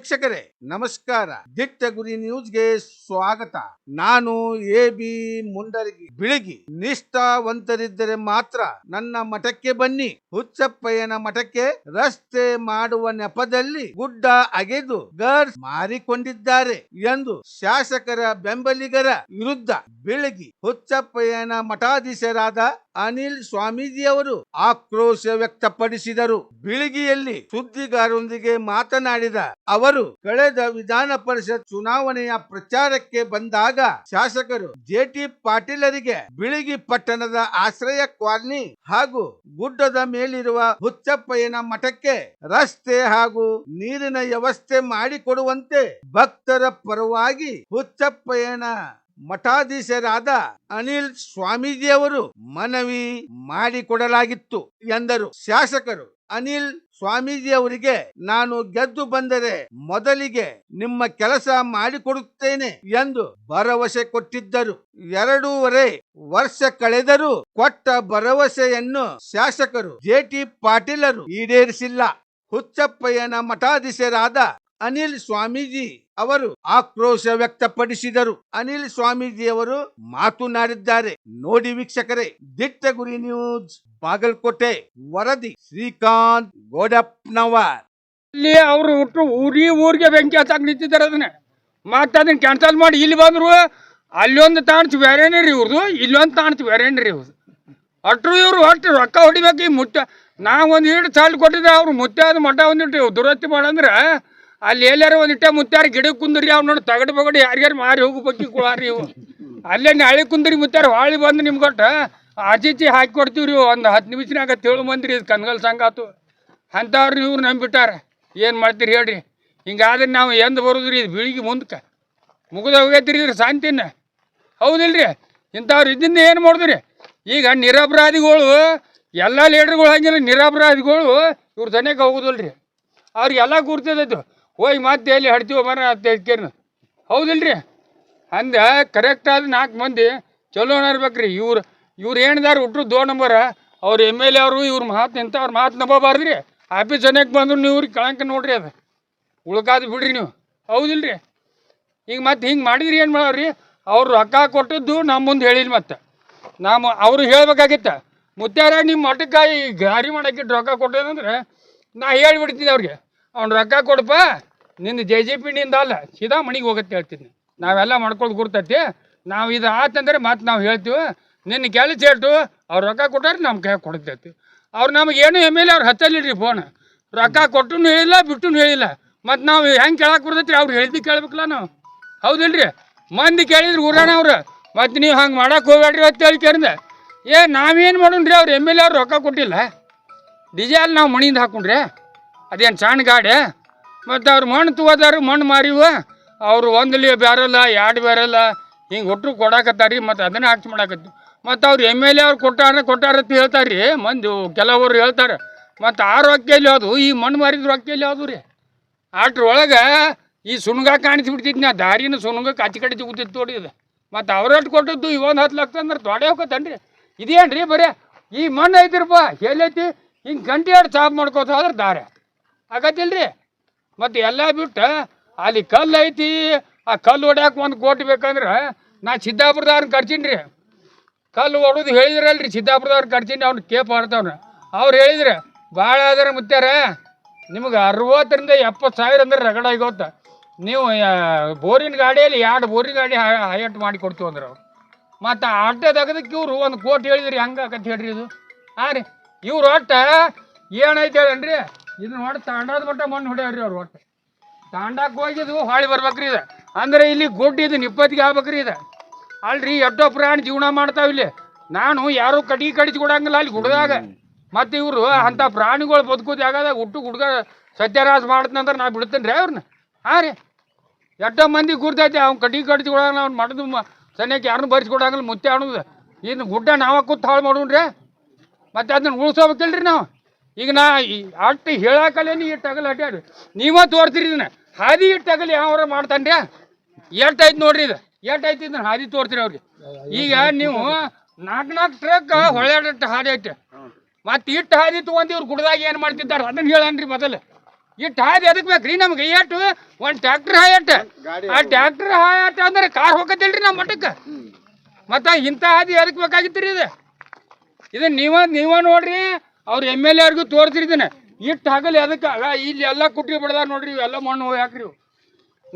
ವೀಕ್ಷಕರೇ, ನಮಸ್ಕಾರ. ದಿಟ್ಟ ಗುರಿ ನ್ಯೂಸ್ಗೆ ಸ್ವಾಗತ. ನಾನು ಎ ಬಿ ಮುಂಡರಗಿ. ಬಿಳಗಿ, ನಿಷ್ಠಾವಂತರಿದ್ದರೆ ಮಾತ್ರ ನನ್ನ ಮಠಕ್ಕೆ ಬನ್ನಿ. ಹುಚ್ಚಪ್ಪಯ್ಯನ ಮಠಕ್ಕೆ ರಸ್ತೆ ಮಾಡುವ ನೆಪದಲ್ಲಿ ಗುಡ್ಡ ಅಗೆದು ಗರ್ಸ್ ಮಾರಿಕೊಂಡಿದ್ದಾರೆ ಎಂದು ಶಾಸಕರ ಬೆಂಬಲಿಗರ ವಿರುದ್ಧ ಬೆಳಗಿ, ಹುಚ್ಚಪ್ಪಯ್ಯನ ಮಠಾಧೀಶರಾದ ಅನಿಲ್ ಸ್ವಾಮೀಜಿಯವರು ಆಕ್ರೋಶ ವ್ಯಕ್ತಪಡಿಸಿದರು. ಬಿಳಿಗಿಯಲ್ಲಿ ಸುದ್ದಿಗಾರರೊಂದಿಗೆ ಮಾತನಾಡಿದ ಅವರು, ಕಳೆದ ವಿಧಾನ ಪರಿಷತ್ ಚುನಾವಣೆಯ ಪ್ರಚಾರಕ್ಕೆ ಬಂದಾಗ ಶಾಸಕರು ಜೆಟಿ ಪಾಟೀಲರಿಗೆ ಬಿಳಿಗಿ ಪಟ್ಟಣದ ಆಶ್ರಯ ಕ್ವಾರ್ನಿ ಹಾಗೂ ಗುಡ್ಡದ ಮೇಲಿರುವ ಹುಚ್ಚಪ್ಪಯ್ಯನ ಮಠಕ್ಕೆ ರಸ್ತೆ ಹಾಗೂ ನೀರಿನ ವ್ಯವಸ್ಥೆ ಮಾಡಿಕೊಡುವಂತೆ ಭಕ್ತರ ಪರವಾಗಿ ಹುಚ್ಚಪ್ಪಯ್ಯನ ಮಠಾಧೀಶರಾದ ಅನಿಲ್ ಸ್ವಾಮೀಜಿಯವರು ಮನವಿ ಮಾಡಿಕೊಡಲಾಗಿತ್ತು ಎಂದರು. ಶಾಸಕರು, ಅನಿಲ್ ಸ್ವಾಮೀಜಿಯವರಿಗೆ ನಾನು ಗೆದ್ದು ಬಂದರೆ ಮೊದಲಿಗೆ ನಿಮ್ಮ ಕೆಲಸ ಮಾಡಿಕೊಡುತ್ತೇನೆ ಎಂದು ಭರವಸೆ ಕೊಟ್ಟಿದ್ದರು. ಎರಡೂವರೆ ವರ್ಷ ಕಳೆದರೂ ಕೊಟ್ಟ ಭರವಸೆಯನ್ನು ಶಾಸಕರು ಜೆಟಿ ಪಾಟೀಲರು ಈಡೇರಿಸಿಲ್ಲ. ಹುಚ್ಚಪ್ಪಯ್ಯನ ಮಠಾಧೀಶರಾದ ಅನಿಲ್ ಸ್ವಾಮೀಜಿ ಅವರು ಆಕ್ರೋಶ ವ್ಯಕ್ತಪಡಿಸಿದರು. ಅನಿಲ್ ಸ್ವಾಮೀಜಿ ಅವರು ಮಾತನಾಡಿದ್ದಾರೆ. ನೋಡಿ ವೀಕ್ಷಕರೇ ದಿಟ್ಟ ಗುರಿ ನ್ಯೂಸ್, ಬಾಗಲಕೋಟೆ, ವರದಿ, ಶ್ರೀಕಾಂತ್ ಗೋಡಪ್ನವರ್ ಇಲ್ಲಿ ಅವರು ಹುಟ್ಟು ಊರಿ ಊರಿಗೆ ಬೆಂಕಿ ಹಚ್ಚಾಕ ನಿಂತಿದ್ದಾರೆ ಅದನ್ನ. ಮತ್ತೆ ಅದನ್ನ ಕ್ಯಾನ್ಸಲ್ ಮಾಡಿ ಇಲ್ಲಿ ಬಂದ್ರು ಅಲ್ಲೊಂದು ತಾಣ್ಸ್ ಬೇರೆನೇ ರೀ ಇವ್ರದು ಇಲ್ಲೊಂದು ತಾಣ್ಸ್ ಬೇರೆನೇ ರೀ ಇವ್ರದು. ಅಟ್ರು ಇವರು ಒಟ್ಟು ರೊಕ್ಕ ಹೊಡಿಬೇಕು ಈ ಮುಟ್ಟ ನಾವು ಒಂದು ಇಟ್ಟು ಸಾಲ್ ಕೊಟ್ಟಿದ್ರೆ ಅವ್ರು ಮುತ್ತಾದ ಮಠ ಒಂದಿಟ್ಟು ದುರಸ್ತಿ ಮಾಡಂದ್ರೆ ಅಲ್ಲಿ ಎಲ್ಲಾರ ಒಂದಿಟ್ಟ ಮುತ್ತಾರ ಗಿಡಕ್ಕೆ ಕುಂದ್ರಿ ಅವ್ನು ನೋಡಿ ತಗಡ್ ಬಗಡಿ ಯಾರ್ಯಾರು ಮಾರಿ ಹೋಗು ಬಗ್ಗೆ ಕುಳಾರಿ ಇವು ಅಲ್ಲೇ ನಾಳೆ ಕುಂದ್ರಿ ಮುತ್ತಾರ, ಹೊಳ್ಳಿ ಬಂದು ನಿಮ್ಗೊಟ್ಟು ಆಚೀಚಿ ಹಾಕಿ ಕೊಡ್ತೀವಿ ರೀ ಒಂದು ಹತ್ತು ನಿಮಿಷನಾಗ ತೇಳು ಮಂದ್ರಿ ಇದು ಕನ್ಗಲ್ ಆತು. ಅಂಥವ್ರು ಇವ್ರು ನಂಬಿಟ್ಟಾರ ಏನು ಮಾಡ್ತೀರಿ ಹೇಳ್ರಿ. ಹಿಂಗಾದ್ರೆ ನಾವು ಎಂದು ಬರೋದ್ರಿ ಇದು ಬೀಳಿಗೆ ಮುಂದಕ್ಕೆ ಮುಗಿದ ಹೋಗೈತ್ರಿ ಇದ್ರ ಶಾಂತಿನ. ಹೌದಿಲ್ರಿ? ಇಂಥವ್ರು ಇದನ್ನ ಏನು ಮಾಡಿದ್ರಿ? ಈಗ ನಿರಪರಾಧಿಗಳು, ಎಲ್ಲ ಲೀಡ್ರ್ಗಳು ಹಂಗಿಲ್ಲ, ನಿರಪರಾಧಿಗಳು ಇವ್ರ ದನಕ್ಕೆ ಹೋಗುದಿಲ್ರಿ. ಅವ್ರಿಗೆಲ್ಲ ಗುರ್ತದದ್ದು ಹೋಗಿ ಮತ್ತೆ ಎಲ್ಲಿ ಹಡ್ತೀವೋ ಮರ ಅಂತ ಹೌದಿಲ್ರಿ? ಅಂದ ಕರೆಕ್ಟ್ ಆದ ನಾಲ್ಕು ಮಂದಿ. ಚಲೋ ಇರ್ಬೇಕ್ರಿ ಇವ್ರು ಇವ್ರು ಏನಿದಾರ ಹುಟ್ರು ದೋ ನಂಬರ, ಅವ್ರ ಎಂ ಎಲ್ ಎ ಅವರು ಇವ್ರ ಮಾತು ಇಂಥ ಮಾತು ನಂಬಬಾರ್ದ್ರಿ. ಆಫೀಸ್ ಜನಕ್ಕೆ ಬಂದ್ರು ನೀವು ಇವ್ರಿಗೆ ಕಳಂಕ ನೋಡ್ರಿ ಅದು. ಉಳ್ಕಾದು ಬಿಡ್ರಿ ನೀವು. ಹೌದಿಲ್ರಿ? ಈಗ ಮತ್ತೆ ಹಿಂಗೆ ಮಾಡಿದ್ರಿ ಏನು ಮಾಡವ್ರಿ ಅವ್ರು ರೊಕ್ಕ ಕೊಟ್ಟದ್ದು ನಮ್ಮ ಮುಂದೆ ಹೇಳಿಲ್ಲ ಮತ್ತೆ. ನಾವು ಅವರು ಹೇಳ್ಬೇಕಾಗಿತ್ತ. ಮುತ್ತಾರ ನಿಮ್ಮ ಮಠಕ್ಕೆ ಗಾರಿ ಮಾಡೋಕ್ಕಿಟ್ಟು ರೊಕ್ಕ ಕೊಟ್ಟದಂದ್ರೆ ನಾ ಹೇಳ್ಬಿಡ್ತೀನಿ ಅವ್ರಿಗೆ. ಅವ್ನು ರೊಕ್ಕ ಕೊಡಪ್ಪ ನಿನ್ನ ಜೆ ಜೆ ಪಿ ನಿಂದ ಅಲ್ಲ, ಸೀದಾ ಮನೆಗೆ ಹೋಗತ್ತೆ ಹೇಳ್ತೀನಿ. ನಾವೆಲ್ಲ ಮಾಡ್ಕೊಂಡು ಗುರ್ತೈತಿ, ನಾವು ಇದು ಆತಂದ್ರೆ ಮತ್ತೆ ನಾವು ಹೇಳ್ತೀವಿ. ನಿನ್ನ ಕೆಲಸ ಹೇಳ್ತು, ಅವ್ರು ರೊಕ್ಕ ಕೊಟ್ಟಾರೆ ನಮ್ಮ ಕೈ ಕೊಡ್ತೈತಿ. ಅವ್ರು ನಮಗೆ ಏನು ಎಂ ಎಲ್ ಅವ್ರು ಹತ್ತಲ್ಲಿಡ್ರಿ ಫೋನ್ ರೊಕ್ಕ ಕೊಟ್ಟು ಹೇಳಿಲ್ಲ ಬಿಟ್ಟು ಹೇಳಿಲ್ಲ. ಮತ್ತು ನಾವು ಹೆಂಗೆ ಕೇಳಕ್ಕೆ ಬರ್ತೈತಿ ಅವ್ರು ಹೇಳಿದ್ದು ಕೇಳ್ಬೇಕಲ್ಲ ನಾವು. ಹೌದಿಲ್ರಿ? ಮಂದಿ ಕೇಳಿದ್ರು ಊರಾಣ ಅವ್ರು. ಮತ್ತು ನೀವು ಹಂಗೆ ಮಾಡಕ್ಕೆ ಹೋಗ್ಬೇಡ್ರಿ ಅಂತ ಹೇಳಿ ಕೇಳಿದೆ. ಏ, ನಾವೇನು ಮಾಡೋಣ್ರಿ, ಅವ್ರು ಎಂ ಎಲ್ ಎ ಅವ್ರು ರೊಕ್ಕ ಕೊಟ್ಟಿಲ್ಲ. ಡಿಜೆಲ್ ನಾವು ಮಣಿಯಿಂದ ಹಾಕೊಂಡ್ರಿ. ಅದೇನು ಸಣ್ಣ ಗಾಡಿ? ಮತ್ತು ಅವ್ರು ಮಣ್ಣು ತಗೋದಾರು ಮಣ್ಣು ಮಾರಿವ. ಅವರು ಒಂದ್ಲಿ ಬ್ಯಾರಲ್ಲ, ಎರಡು ಬ್ಯಾರಲ್ಲ, ಹಿಂಗೆ ಒಟ್ಟರು ಕೊಡಾಕತ್ತಾರಿ, ಮತ್ತು ಅದನ್ನೇ ಹಾಕ್ಸಿ ಮಾಡಾಕತ್ತಿ. ಮತ್ತು ಅವ್ರು ಎಂ ಎಲ್ ಎ ಅವ್ರು ಕೊಟ್ಟಾರ ಕೊಟ್ಟಾರ ಅಂತ ಹೇಳ್ತಾರೆ ರೀ ಮಂದಿ ಕೆಲವರು ಹೇಳ್ತಾರೆ. ಮತ್ತು ಆ ರೊಕ್ಕ ಎಲ್ಲಿ ಯಾವುದು? ಈ ಮಣ್ಣು ಮಾರಿದ ರೊಕ್ಕ ಯಾವುದು ರೀ? ಅಷ್ಟ್ರೊಳಗೆ ಈ ಸುಣ್ಗ ನಾ ದಾರಿನ ಸುಣ್ಗ ಕಚ್ಚಿ ಕಡೆ ಸಿಗುತ್ತಿತ್ತು ನೋಡಿ ಇದು. ಮತ್ತು ಕೊಟ್ಟಿದ್ದು ಕೊಟ್ಟದ್ದು ಒಂದು ಹತ್ತು ಲಕ್ಷ ಅಂದ್ರೆ ತೊಡೆ ಹೋಗತ್ತನ್ರಿ. ಇದೇನು ರೀ ಬರೀ? ಈ ಮಣ್ಣು ಐತಿರಪ್ಪ ಎಲ್ಲೈತಿ ಹಿಂಗೆ ಗಂಟೆ ಎರಡು ಸಾಫ್ ಮಾಡ್ಕೋತ ಹೋದ್ರೆ ದಾರೆ. ಆಗತ್ತಿಲ್ರಿ? ಮತ್ತು ಎಲ್ಲ ಬಿಟ್ಟು ಅಲ್ಲಿ ಕಲ್ಲು ಐತಿ, ಆ ಕಲ್ಲು ಹೊಡ್ಯಾಕ ಒಂದು ಕೋಟಿ ಬೇಕಂದ್ರೆ ನಾ ಸಿದ್ದಾಪುರದವ್ರನ್ನ ಕರ್ಸೀನಿ ರೀ ಕಲ್ಲು ಹೊಡೋದು ಹೇಳಿದ್ರಲ್ರಿ ಸಿದ್ದಾಪುರದವ್ರು ಕರ್ಸೀನಿ ಅವ್ನು ಕೇಪ್ ಆಡ್ತಾವ್ನ ಅವ್ರು ಹೇಳಿದ್ರೆ ಭಾಳ ಆದ್ರೆ ಮುತ್ತಾರ ನಿಮ್ಗೆ ಅರವತ್ತರಿಂದ ಎಪ್ಪತ್ತು ಸಾವಿರ ಅಂದ್ರೆ ರಗಡ ಗೊತ್ತ ನೀವು ಬೋರಿನ ಗಾಡಿಯಲ್ಲಿ ಎರಡು ಬೋರಿನ ಗಾಡಿ ಹೈಯಟ್ ಮಾಡಿ ಕೊಡ್ತೀವಿ ಅಂದ್ರೆ ಅವ್ರು. ಮತ್ತು ತೆಗೆದಕ್ಕೆ ಇವರು ಒಂದು ಕೋಟಿ ಹೇಳಿದ್ರಿ ಹಂಗೆ ಹೇಳ್ರಿ ಇದು. ಹಾಂ ರೀ, ಇವ್ರು ಒಟ್ಟು ಏನಾಯ್ತು ಹೇಳನ್ರಿ? ಇದನ್ನ ನೋಡಿ ತಾಂಡಾದ ಮಟ್ಟ ಮಣ್ಣು ಹೊಡ್ಯಾವ್ರಿ ಅವ್ರು ಒಟ್ಟು. ತಾಂಡಕ್ಕೆ ಹೋಗಿದ್ದು ಹಾಳಿ ಬರ್ಬೇಕ್ರಿ ಇದು. ಅಂದ್ರೆ ಇಲ್ಲಿ ಗುಡ್ಡ ಇದು ನಿಪ್ಪತ್ತಿಗೆ ಆಗ್ಬೇಕ್ರಿ ಇದು. ಅಲ್ರಿ ಎಷ್ಟೋ ಪ್ರಾಣಿ ಜೀವನ ಮಾಡ್ತಾವ ಇಲ್ಲಿ. ನಾನು ಯಾರು ಕಡಿ ಕಡಿಸಿ ಕೊಡಂಗಿಲ್ಲ ಅಲ್ಲಿ ಗುಡ್ದಾಗ ಮತ್ತು ಇವರು ಅಂಥ ಪ್ರಾಣಿಗಳು ಬದುಕೋದು ಜಾಗದಾಗ ಹುಟ್ಟು ಹುಡುಗ ಸತ್ಯರಾಜ್ ಮಾಡ್ತಂದ್ರೆ ನಾ ಬಿಡ್ತೇನೆ ರೀ ಅವ್ರನ್ನ ಹಾಂ ರೀ. ಎಷ್ಟೋ ಮಂದಿ ಗುರ್ತೈತೆ ಅವ್ನು ಕಡಿ ಕಡಿಸಿ ಕೊಡಂಗಿಲ್ಲ ಅವ್ನು ಮಾಡೋದು ಸನ್ಯಕ್ಕೆ ಯಾರನ್ನೂ ಬರ್ಸ್ಕೊಡಂಗಿಲ್ಲ ಮುತ್ತೆ ಅನ್ನೋದು ಇನ್ನು ಗುಡ್ಡ ನಾವ ಕೂತ್ ಹಾಳು ಮಾಡೋಣ್ರಿ. ಮತ್ತೆ ಅದನ್ನ ಉಳಿಸೋಬೇಕಿಲ್ರಿ ನಾವು. ಈಗ ನಾ ಈ ಅಟ್ಟು ಹೇಳಾಕಲೇನಿ ಇಟ್ಟು ಅಗಲ್ ಅಡ್ಯಾಡಿ. ನೀವ ತೋರ್ತೀರಿ ಇದನ್ನ. ಹಾದಿ ಇಟ್ಟು ಅಗಲ್ ಯಾವ ಮಾಡ್ತಾನ್ರಿ? ಎಷ್ಟು ಐತಿ ನೋಡ್ರಿ ಇದು. ಎಷ್ಟು ಐತಿ ಇದನ್ನ ಹಾದಿ ತೋರ್ತೀರಿ ಅವ್ರಿಗೆ. ಈಗ ನೀವು ನಾಲ್ಕು ನಾಲ್ಕು ಟ್ರಕ್ ಹೊಳೆಯಾಡಟ್ಟು ಹಾದಿ ಐತೆ. ಮತ್ತೆ ಇಟ್ಟು ಹಾದಿ ತೊಗೊಂಡು ಇವ್ರು ಗುಡ್ದಾಗ ಏನು ಮಾಡ್ತಿದ್ದಾರೆ ಅದನ್ನ ಹೇಳನ್ರಿ ಮೊದಲು. ಇಟ್ಟು ಹಾದಿ ಅದಕ್ಕೆ ಬೇಕ್ರಿ ನಮ್ಗೆ? ಏಟು? ಒಂದು ಟ್ರಾಕ್ಟರ್ ಹಾಯಟ್ ಆ ಟ್ರಾಕ್ಟರ್ ಹಾಯಟ್ ಅಂದ್ರೆ ಕಾರ್ ಹೋಗತ್ತಿಲ್ರಿ ನಮ್ಮ ಮಠಕ್ಕೆ ಮತ್ತೆ ಇಂಥ ಹಾದಿ ಎದಕ್ ಬೇಕಾಗಿತ್ತು ರೀ ಇದು? ಇದು ನೀವ ನೀವ ನೋಡ್ರಿ. ಅವ್ರ ಎಂ ಎಲ್ ಎರ್ಗೂ ತೋರಿಸ್ರಿ ಇದನ್ನ. ಇಟ್ಟು ಹಗಲ್ ಅದಕ್ಕೆ ಇಲ್ಲಿ ಎಲ್ಲ ಕುಟ್ಟಿ ಬಿಡದ ನೋಡ್ರಿ ಎಲ್ಲ ಮಣ್ಣು ಹೋಗಿ ಹಾಕ್ರಿ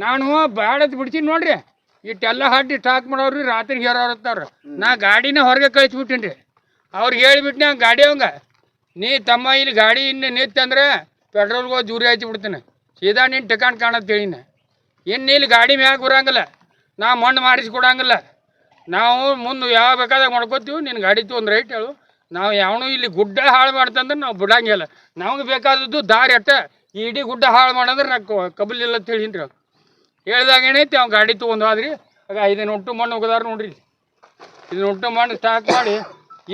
ನಾನು ಬ್ಯಾಡದ್ ಬಿಡ್ತೀನಿ ನೋಡ್ರಿ. ಇಟ್ಟೆಲ್ಲ ಹಾಕಿ ಟಾಕ್ ಮಾಡೋರು ರಾತ್ರಿ ಹೇರೋರತ್ತಾರ ನಾ ಗಾಡಿನ ಹೊರಗೆ ಕಳಿಸ್ಬಿಟ್ಟಿನಿ ರೀ ಅವ್ರು ಹೇಳ್ಬಿಟ್ನೆ ಆ ಗಾಡಿ ಅವಂಗ. ನೀ ತಮ್ಮ ಇಲ್ಲಿ ಗಾಡಿ ಇನ್ನು ನಿತ್ತಂದ್ರೆ ಪೆಟ್ರೋಲ್ಗೆ ಜೂರಿ ಹಚ್ಚಿ ಬಿಡ್ತೇನೆ. ಸೀದಾ ನೀನು ಟಿಕಾಣ್ ಹೇಳಿನ ಇನ್ನು ಇಲ್ಲಿ ಗಾಡಿ ಮ್ಯಾಗ ಬರೋಂಗಿಲ್ಲ. ನಾ ಮಣ್ಣು ಮಾಡಿಸಿ ಕೊಡೋಂಗಿಲ್ಲ ನಾವು ಮುಂದೆ ಯಾವ ಬೇಕಾದಾಗ ಮಾಡ್ಕೋತೀವಿ ನಿನ್ನ ಗಾಡಿ ತೊಂದ್ರೆ ರೈಟ್ ಹೇಳು. ನಾವು ಯಾವನು ಇಲ್ಲಿ ಗುಡ್ಡ ಹಾಳು ಮಾಡ್ತಂದ್ರೆ ನಾವು ಬಿಡಂಗಿಲ್ಲ. ನಮಗೆ ಬೇಕಾದದ್ದು ದಾರಿ ಅಟ್ಟ ಇಡೀ ಗುಡ್ಡ ಹಾಳು ಮಾಡಂದ್ರೆ ನಾ ಕಬಲಿಲ್ಲ ಅಂತ ಹೇಳಿನ್ರಿ ಹೇಳ್ದಾಗ ಏನೈತಿ ಅವ್ನು ಗಾಡಿ ತೊಗೊಂಡು ಹೋದ್ರಿ, ಆಗ ಇದನ್ನು ಒಟ್ಟು ಮಣ್ಣು ಹೋಗದಾರ ನೋಡ್ರಿ. ಇದನ್ನ ಒಟ್ಟು ಮಣ್ಣು ಸ್ಟಾಕ್ ಮಾಡಿ,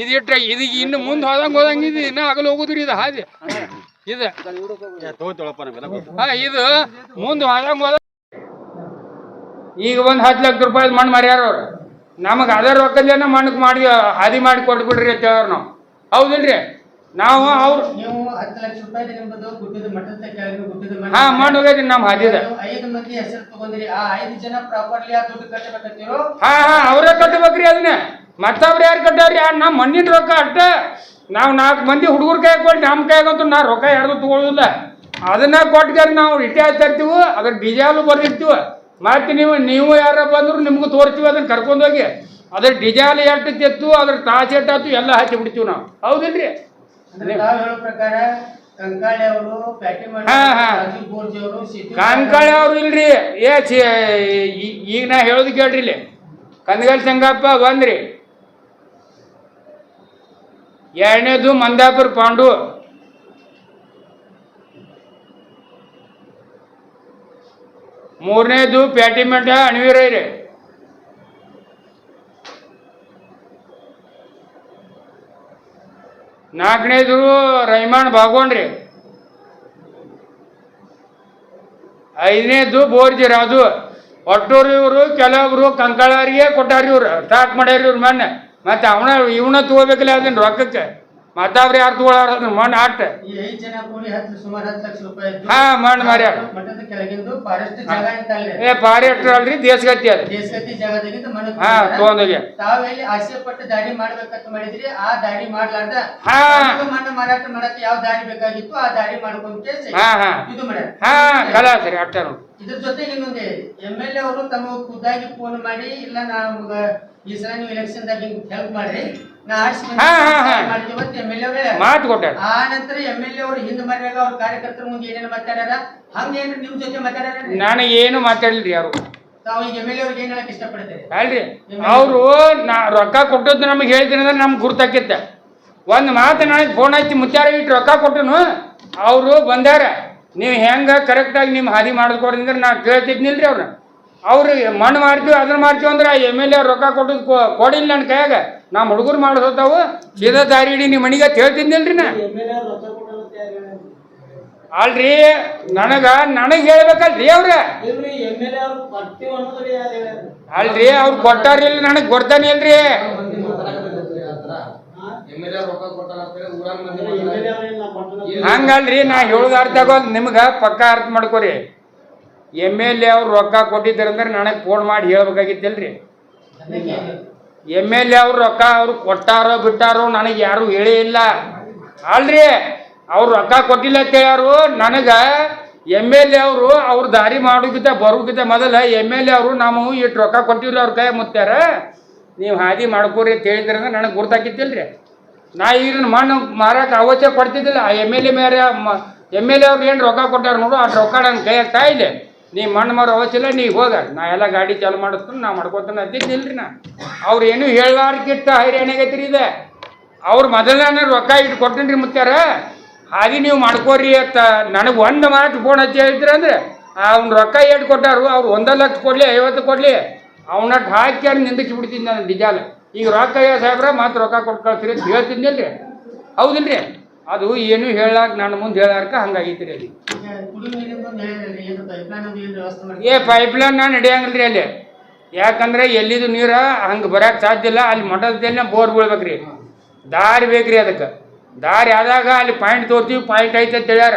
ಇದು ಇಟ್ಟರೆ ಇದು ಇನ್ನು ಮುಂದೆ ಹೋದಂಗೆ ಹೋದಂಗೆ ಇದು ಇನ್ನೂ ಆಗಲು ಹೋಗುದ್ರಿ ಇದು ಹಾದಿ. ಇದು. ಹಾ ಇದು ಮುಂದೆ ಹೋದಂಗೆ ಹೋದ ಈಗ ಒಂದು ಹತ್ತು ಲಕ್ಷ ರೂಪಾಯಿ ಮಣ್ಣು ಮಾರ್ಯಾರ ಅವ್ರು. ನಮಗೆ ಅದೇ ರೊಕ್ಕದೇನ ಮಣ್ಣಕ್ಕೆ ಮಾಡಿ ಹಾದಿ ಮಾಡಿ ಕೊಟ್ಬಿಡ್ರಿ ಅಂತ ಹೇಳೋರು ನಾವು. ಹೌದಿಲ್ರಿ? ನಾವು ಅವ್ರು ಹಾ ಮಣ್ಣು ಹೋಗೈತಿ ನಮ್ಮ ಹಾದಿದ. ಹಾ ಹಾ ಅವರೇ ಕಟ್ಟಬೇಕ್ರಿ ಅದನ್ನ. ಮತ್ತವ್ರು ಯಾರು ಕಟ್ಟವ್ರಿ? ನಮ್ಮ ಮಣ್ಣಿನ ರೊಕ್ಕ ಅಷ್ಟ ನಾವು ನಾಲ್ಕು ಮಂದಿ ಹುಡುಗರ ಕೈ ಕೊಟ್ಟು ನಮ್ಮ ಕೈಗಂತೂ ನಾ ರೊಕ್ಕ ಯಾರ್ದು ತಗೊಳ್ಳೋದಿಲ್ಲ ಅದನ್ನ ಕೊಟ್ಟಾರ ನಾವು ರಿಟೇ ಹಚ್ಚಿರ್ತೀವಿ ಅದ್ರ ಡಿಜಾಲು ಬರ್ದಿರ್ತೀವಿ. ಮತ್ತೆ ನೀವು ನೀವು ಯಾರ ಬಂದ್ರು ನಿಮಗೂ ತೋರ್ತೀವಿ ಅದನ್ನ ಕರ್ಕೊಂಡೋಗಿ ಅದ್ರ ಡಿಜಾಲ್ ಎಷ್ಟು ತೆತ್ತು ಅದ್ರ ತಾಸು ಎಷ್ಟಾತು ಎಲ್ಲ ಹಚ್ಚಿ ಬಿಡ್ತೀವಿ ನಾವು. ಹೌದಿಲ್ರಿ? ಕಂಕಾಳೆ ಅವರು ಇಲ್ರಿ. ಏ ಈಗ ನಾ ಹೇಳೋದು ಕೇಳ್ರಿ ಇಲ್ಲಿ. ಕಂದಗಲ್ ಸಂಗಪ್ಪ ಬಂದ್ರಿ. ಎರಡನೇದು ಮಂದಾಪುರ ಪಾಂಡು. ಮೂರನೇದು ಪ್ಯಾಟಿಮೆಂಟ ಅಣವೀರೈರೆ ನಾಲ್ಕನೇದು ರೈಮಾನ್ ಭಾಗೋಣ್ರಿ ಐದನೇದು ಬೋರ್ಜಿ ರಾಜು. ಒಟ್ಟೂರು ಇವರು ಕೆಲವೊಬ್ರು ಕಂಕಾಳರಿಗೆ ಕೊಟ್ಟಾರಿ ಇವ್ರು. ಸ್ಟಾರ್ಟ್ ಮಾಡ್ಯಾರ ಇವ್ರು ಮೊನ್ನೆ. ಮತ್ತೆ ಅವನ, ಇವನ ತಗೋಬೇಕಲ್ಲ ಅದನ್ನ ರೊಕ್ಕಕ್ಕೆ. ಮತ್ತವ್ರು ಯಾರು ತಗೊಳಾರ ಮಣ್ಣ ಮಣ್ಣು ಆಟ. ಈ ಐದು ಜನ ಕೂಲಿ ಹತ್ತು ಸುಮಾರು ಹತ್ತು ಲಕ್ಷ ರೂಪಾಯಿ ಹಾ ಮಣ್ಣು ಮಾರ್ಯಾರ ಮಠದ ಕೆಳಗಿಂದು ಫಾರೆಸ್ಟ್ ಜಾಗ ಅಂತ ಅಲ್ಲೇ ಏ ಪಾರಿಯಟ್ರ ಅಲ್ರಿ ದೇಶಗತಿ ಅದ ದೇಶಗತಿ ಜಾಗದಾಗಿಂದ ಮನೆ ಹಾ ತಗೊಂಡೋಗಿ. ತಾವೆಲ್ಲಿ ಆಸೆ ಪಟ್ಟು ದಾರಿ ಮಾಡ್ಬೇಕಂತ ಮಾಡಿದ್ರಿ ಆ ದಾರಿ ಮಾಡ್ಲಾರ್ದ. ಹಾ. ಮಣ್ಣು ಮಾರಾಟ ಮಾಡಕ್ಕೆ ಯಾವ ದಾರಿ ಬೇಕಾಗಿತ್ತು ಆ ದಾರಿ ಹಾ ಇದು ಮಾಡ್ಯಾರ. ಹಾ ಕಲಾಸರಿ ಅಟ್ಟ ನೋಡಿ ಇದ್ರ ಜೊತೆಗೆ ಇನ್ನೊಂದು ಎಂ ಎಲ್ ಎ ಅವರು ತಮ್ಮ ಖುದ್ದಾಗಿ ಫೋನ್ ಮಾಡಿ ಇಲ್ಲ ನಾವು ಈ ಸಲ ನೀವು ಎಲೆಕ್ಷನ್ ದಾಗ ಹೆಲ್ಪ್ ಮಾಡ್ರಿ ನಾ ಆರ್ಸಿ ಹಾ, ಹಾ, ಹಾ. ಮಾಡ್ತೀವಿ ಅಂತ ಎಂ ಎಲ್ ಎ ಮಾತು ಕೊಟ್ಟಾರ. ಆ ನಂತರ ಎಂ ಎಲ್ ಎ ಅವರು ಹಿಂದ್ ಮರ್ಯಾಗ ಅವ್ರ ಕಾರ್ಯಕರ್ತರ ಮುಂದೆ ಏನೇನು ಮಾತಾಡ್ಯಾರ? ಹಂಗೇನು ನಿಮ್ ಜೊತೆ ಮಾತಾಡ್ಯಾರ ನಾನು ಏನು ಮಾತಾಡಲ್ರಿ ಯಾರು? ತಾವು ಈಗ ಎಂ ಎಲ್ ಎ ಅವ್ರಿಗೆ ಏನ್ ಹೇಳಕ್ ಇಷ್ಟಪಡ್ತಾರೆ? ಅಲ್ರಿ. ಅವರು. ನಾ ರೊಕ್ಕ ಕೊಟ್ಟದ್ದು ನಮಗೆ ಹೇಳ್ತೀನಿ ಅಂದ್ರೆ ನಮ್ಗೆ ಗುರ್ತಾಕಿತ್ತ ಒಂದು ಮಾತು ನನಗೆ ಫೋನ್ ಹಚ್ಚಿ ಮುಚ್ಚಾರ ಇಟ್ಟು ರೊಕ್ಕ ಕೊಟ್ಟನು ಅವರು ಬಂದಾರ. ನೀವು ಹೆಂಗೆ ಕರೆಕ್ಟಾಗಿ ನಿಮ್ಮ ಹಾದಿ ಮಾಡಿಸ್ಕೊಡ್ರಿ ನಾ ಕೇಳ್ತಿದ್ನಿಲ್ರಿ ಅವ್ರನ್ನ ಅವ್ರಿಗೆ ಮಣ್ಣು ಮಾಡ್ತೀವಿ ಅದನ್ನ ಮಾಡ್ತೀವಿ ಅಂದ್ರೆ ಎಂ ಎಲ್ ಎ ರೊಕ್ಕ ಕೊಟ್ಟು ಕೊಡಿಲ್ಲ ನನ್ನ ಕೈಯಾಗ. ನಮ್ಮ ಹುಡುಗರು ಮಾಡಿಸೋತಾವು ಸೀದಾ ದಾರಿ ಇಡೀ ನಿಮ್ಮ ಮನೆಗೆ ಕೇಳ್ತಿದ್ನಿಲ್ರಿ ನಾ. ಅಲ್ರಿ, ನನಗ, ನನಗೆ ಹೇಳ್ಬೇಕಲ್ರಿ ಅವ್ರ. ಅಲ್ರಿ, ಅವ್ರು ಕೊಟ್ಟಾರಿಲ್ಲ, ನನಗೆ ಕೊಡ್ತಾನೆ ಇಲ್ರಿ. ಹಂಗಲ್ರಿ ನಾ ಹೇಳುದ ಅರ್ಥ ಆಗೋದ್ ನಿಮ್ಗೆ ಪಕ್ಕ ಅರ್ಥ ಮಾಡ್ಕೋರಿ. ಎಂ ಎಲ್ ಎ ಅವ್ರು ರೊಕ್ಕ ಕೊಟ್ಟಿದ್ದಾರಂದ್ರೆ ನನಗೆ ಫೋನ್ ಮಾಡಿ ಹೇಳ್ಬೇಕಾಗಿತ್ತಲ್ರಿ. ಎಂ ಎಲ್ ಎ ಅವ್ರು ರೊಕ್ಕ ಅವ್ರು ಕೊಟ್ಟಾರೋ ಬಿಟ್ಟಾರೋ ನನಗೆ ಯಾರು ಹೇಳೇ ಇಲ್ಲ. ಅಲ್ರಿ ಅವ್ರು ರೊಕ್ಕ ಕೊಟ್ಟಿಲ್ಲ ಅಂತ ಹೇಳ್ಯಾರು ನನಗೆ ಎಂ ಎಲ್ ಎ ಅವರು ಅವ್ರು ದಾರಿ ಮಾಡೋಕ್ಕಿಂತ ಬರೋಕ್ಕಿಂತ ಮೊದಲ ಎಂ ಎಲ್ ಎ ಅವರು ನಾವು ಇಟ್ಟು ರೊಕ್ಕ ಕೊಟ್ಟಿವ್ರಿ ಅವ್ರ ಕೈ ಮುತ್ತಾರ ನೀವು ಹಾದಿ ಮಾಡ್ಕೋರಿ ಅಂತ ಹೇಳಿದ್ರಂದ್ರೆ ನನಗೆ ಗುರ್ತಾಕಿತ್ತಿಲ್ರಿ. ನಾ ಈಗಿನ ಮಣ್ಣು ಮಾರಾಟ ಅವಶ್ಯ ಕೊಡ್ತಿದ್ದಿಲ್ಲ ಆ ಎಂ ಎಲ್ ಎ ಮೇರೆ ಎಂ ಎಲ್ ಎ ಅವ್ರಿಗೆ ಏನು ರೊಕ್ಕ ಕೊಟ್ಟಾರ ನೋಡು, ಆ ರೊಕ್ಕ ನನ್ನ ಕೈಯಾಗ ಇದೆ ನೀ ಮಣ್ಣು ಮಾರೋ ಅವಶ್ಯ ಇಲ್ಲ, ನೀ ಹೋಗ. ನಾ ಎಲ್ಲ ಗಾಡಿ ಚಾಲು ಮಾಡಿಸ್ತೀನಿ ನಾ ಮಾಡ್ಕೊತಾನೆ ರೀ ನಾ. ಅವ್ರು ಏನು ಹೇಳಾರ್ಕಿತ್ತ ಹೈರಾಣಾಗೈತ್ರಿ ಇದೆ. ಅವ್ರು ಮೊದಲನೇ ರೊಕ್ಕ ಇಟ್ಟು ಕೊಟ್ಟಿನ್ರಿ ಮುತ್ತಾರ ಹಾಗೆ ನೀವು ಮಾಡ್ಕೋರಿ ಅಂತ ನನಗೆ ಒಂದು ಮಾತು ಫೋನ್ ಹಚ್ಚಿ ಹೇಳ್ತೀರ ಅಂದ್ರೆ, ಅವ್ನ ರೊಕ್ಕ ಏಟ್ ಕೊಟ್ಟಾರು, ಅವ್ರು ಒಂದೇ ಲಕ್ಷ ಕೊಡ್ಲಿ, ಐವತ್ತು ಕೊಡ್ಲಿ. ಅವನಟ್ಟು ಹಾಕಿ ನಿಂದಿಸಿ ಬಿಡ್ತೀನಿ ನಾನು ಡಿಜಾಲ್ ಈಗ ರೊಕ್ಕ ಅಯ್ಯೋ ಸಾಹೇಬ್ರ ಮತ್ತೆ ರೊಕ್ಕ ಕೊಟ್ಟು ಕಳ್ಸ್ರಿ ಅಂತ ಹೇಳ್ತಿದ್ನಲ್ರಿ ಹೌದಿಲ್ರಿ? ಅದು ಏನು ಹೇಳಾಕ ನನ್ನ ಮುಂದೆ ಹೇಳಾರ್ಕ ರೀ ಅಲ್ಲಿ. ಏ ಪೈಪ್ ಪೈಪ್ಲೈನ್ ನಾನು ನಡೆಯಂಗಿಲ್ರಿ ಅಲ್ಲಿ. ಯಾಕಂದ್ರೆ ಎಲ್ಲಿದು ನೀರ ಹಂಗೆ ಬರಕ್ಕೆ ಸಾಧ್ಯ ಇಲ್ಲ. ಅಲ್ಲಿ ಮಠದಲ್ಲಿ ಬೋರ್ ಬೀಳ್ಬೇಕ್ರಿ. ದಾರಿ ಬೇಕ್ರಿ ಅದಕ್ಕೆ. ದಾರಿ ಆದಾಗ ಅಲ್ಲಿ ಪಾಯಿಂಟ್ ತೋರ್ತೀವಿ, ಪಾಯಿಂಟ್ ಐತೆ ಅಂತ ಹೇಳ್ಯಾರ.